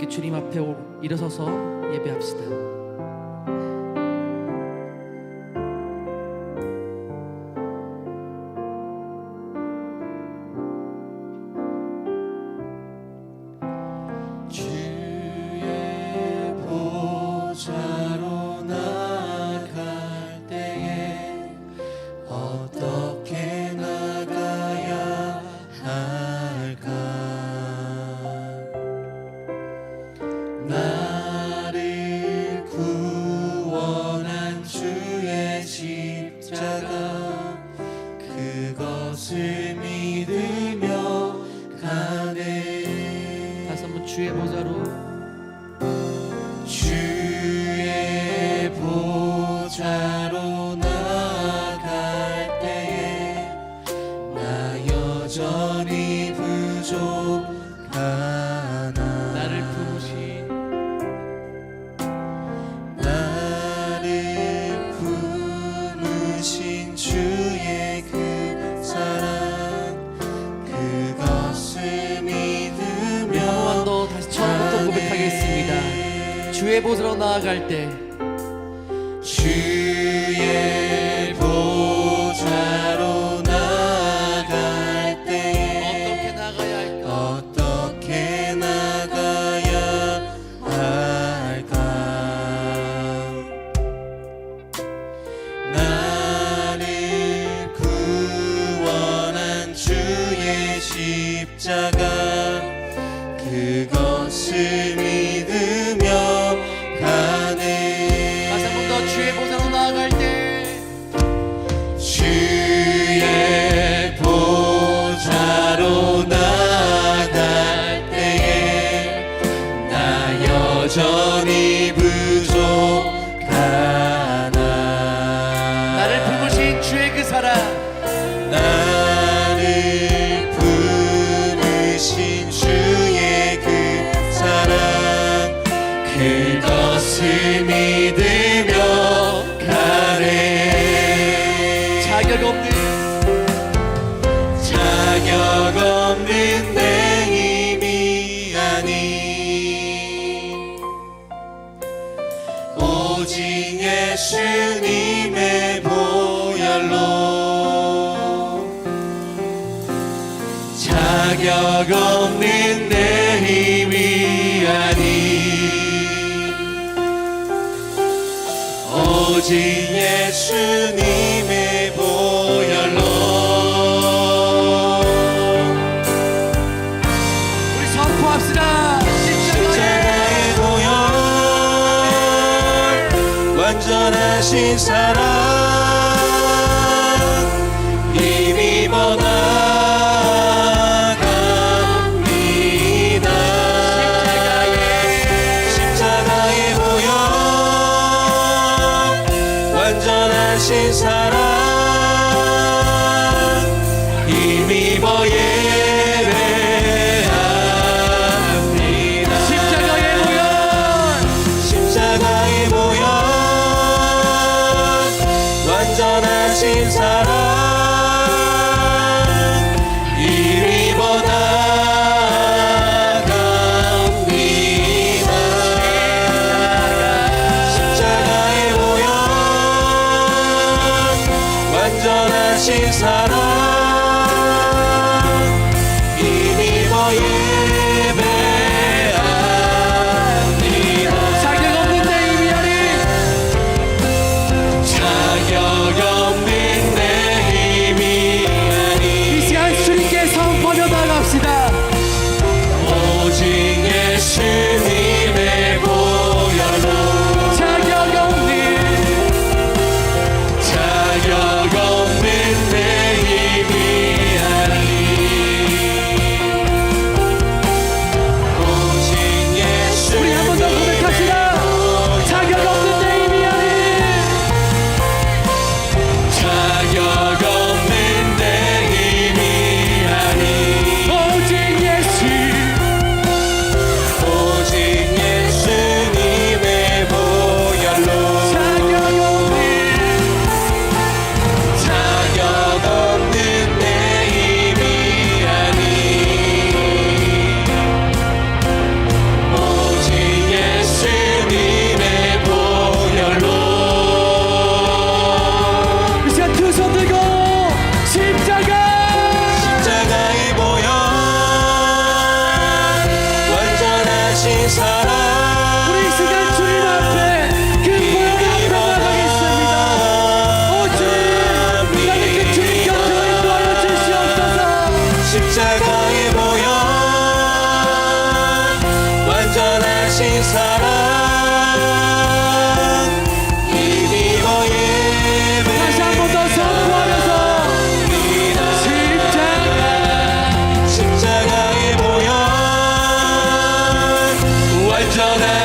함께 주님 앞에 일어서서 예배합시다. Moshe Bozarou. 나아갈 때 붉으신 주의 그 사랑. 오직 예수님의 보혈로. 우리 선포합시다. 십자가의 보혈. 완전하신 사랑. she's not a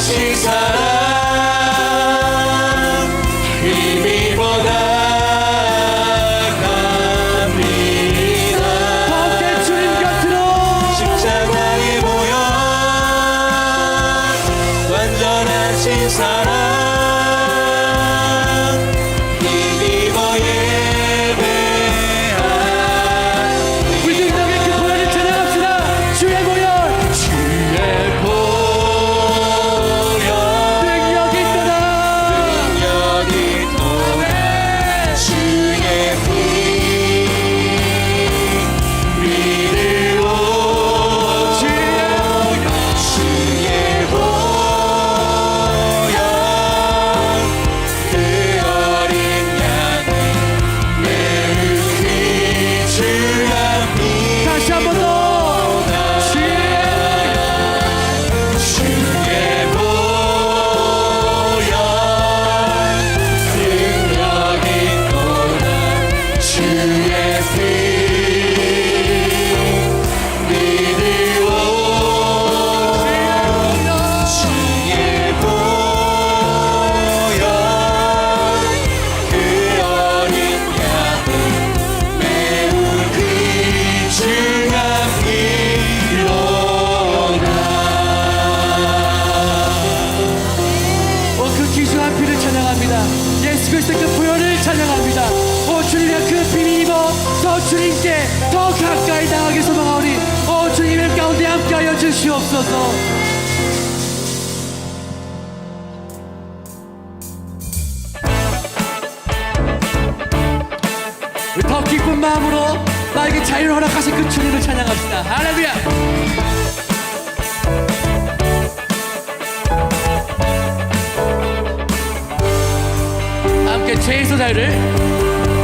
she's a.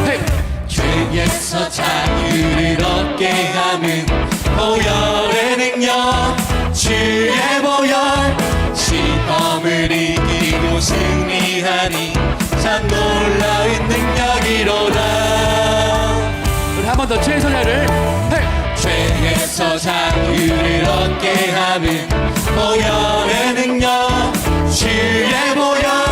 네. 죄에서 자유를 얻게 하는 보혈의 능력 주의 보혈. 시험을 이기고 승리하니 참 놀라운 능력이로다. 우리 한 번 더 최선의 자를. 네. 죄에서 자유를 얻게 하는 보혈의 능력 주의 보혈.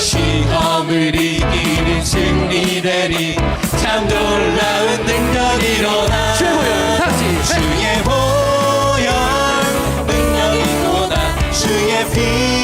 시험을 이기는 승리되니 참 놀라운 능력 일어나 최고요 다시. 주의 보혈 능력이로다 주의 피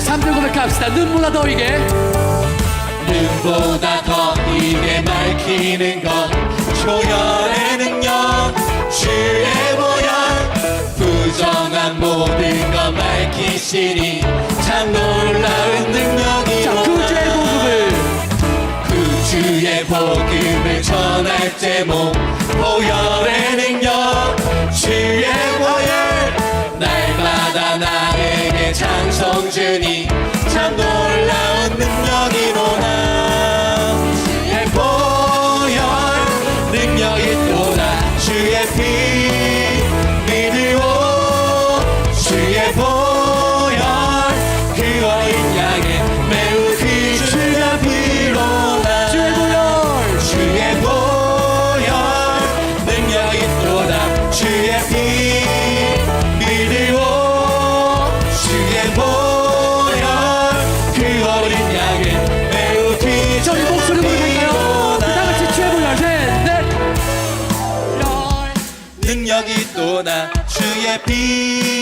우리 3절 고백합시다. 눈보다 더 이게. 눈보다 더 이게 밝히는 것. 초연의 능력. 주의 모양. 부정한 모든 것 밝히시니. 참 놀라운 능력이. 자, 구주의 복음을. 구주의 복음을 전할 때 몸. 보혈의 능력. 주의 모양. 날마다 날 长生之名。ti.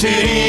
city.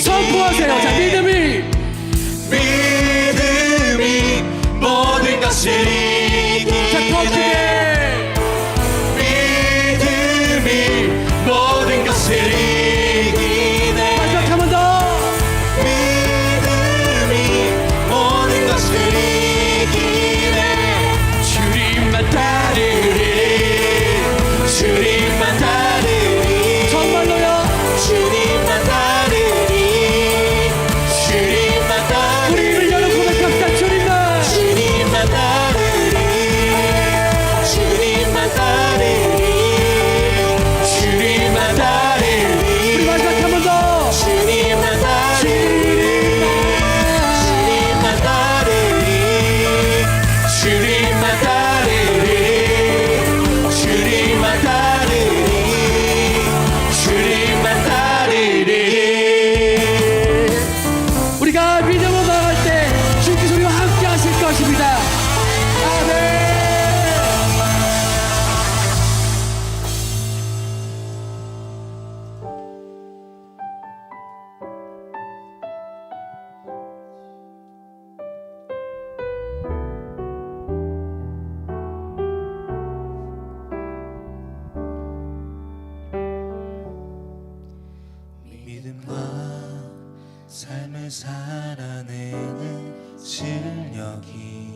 선포하세요. 자 믿음이 믿음과 삶을 살아내는 실력이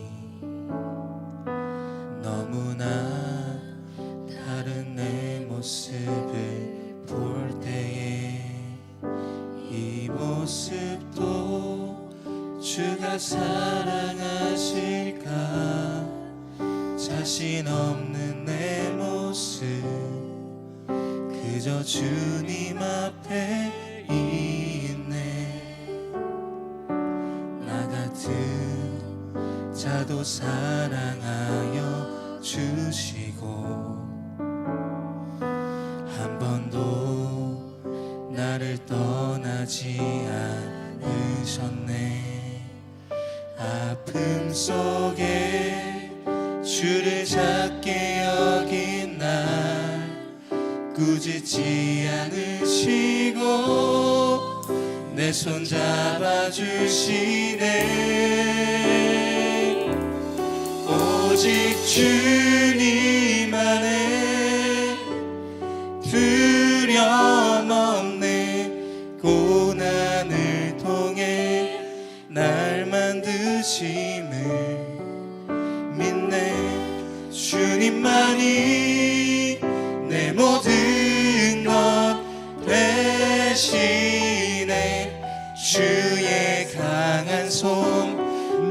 떠나지 않으셨네. 아픔 속에 주를 작게 여긴 날 꾸짖지 않으시고 내 손 잡아주시네. 오직 주 주님만이 내 모든 것 대신에 주의 강한 손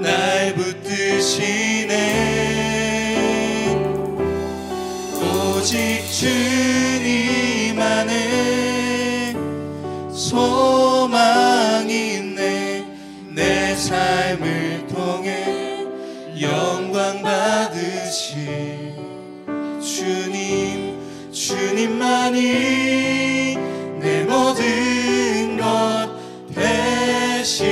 날 붙드시 내 모든 것 대신에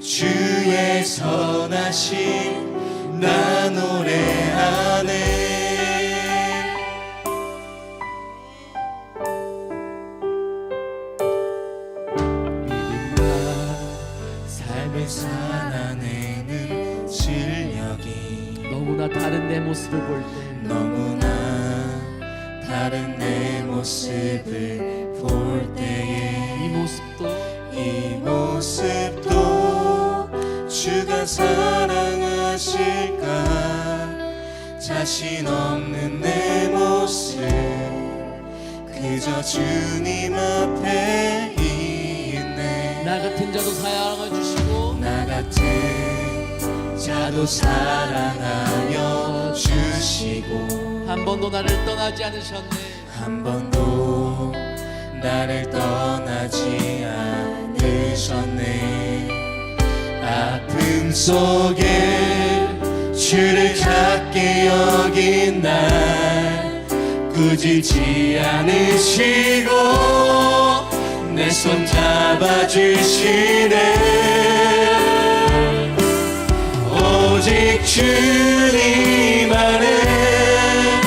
주의 선하심 나 노래 같은 자도 사랑하여 주시고 한 번도 나를 떠나지 않으셨네. 한 번도 나를 떠나지 않으셨네. 아픔 속에 주를 작게 여긴 날 꾸짖지 않으시고 내 손 잡아주시네 주님 안에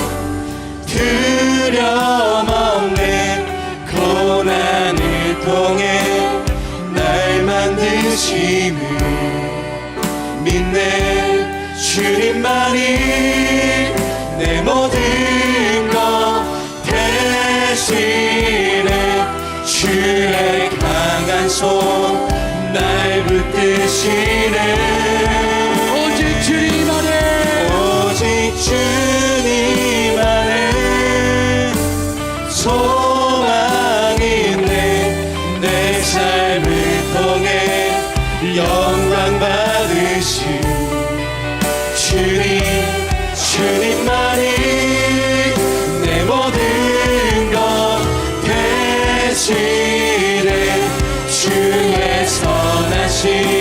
두려움 없는 고난을 통해 날 만드심을 믿네. 주님만이 내 모든 것 대신에 주의 강한 손 선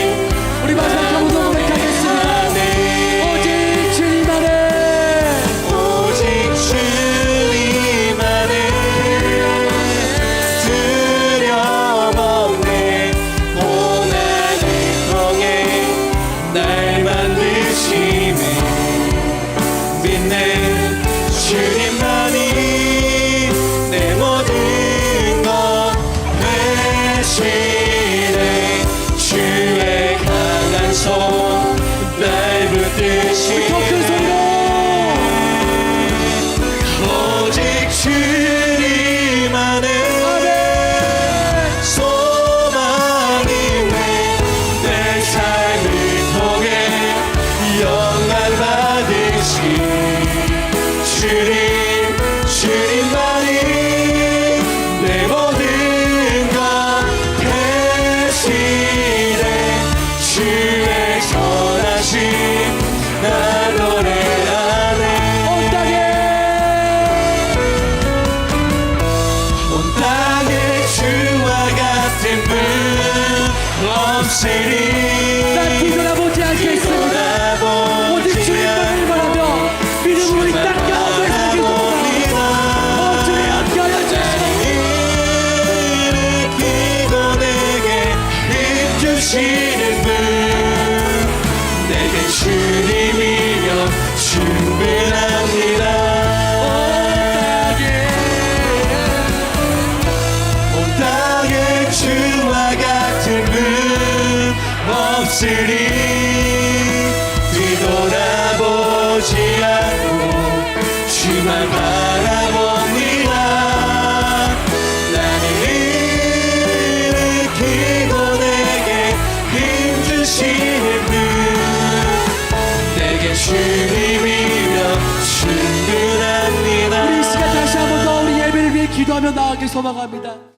Jesus. 기도하며 나아가길 소망합니다.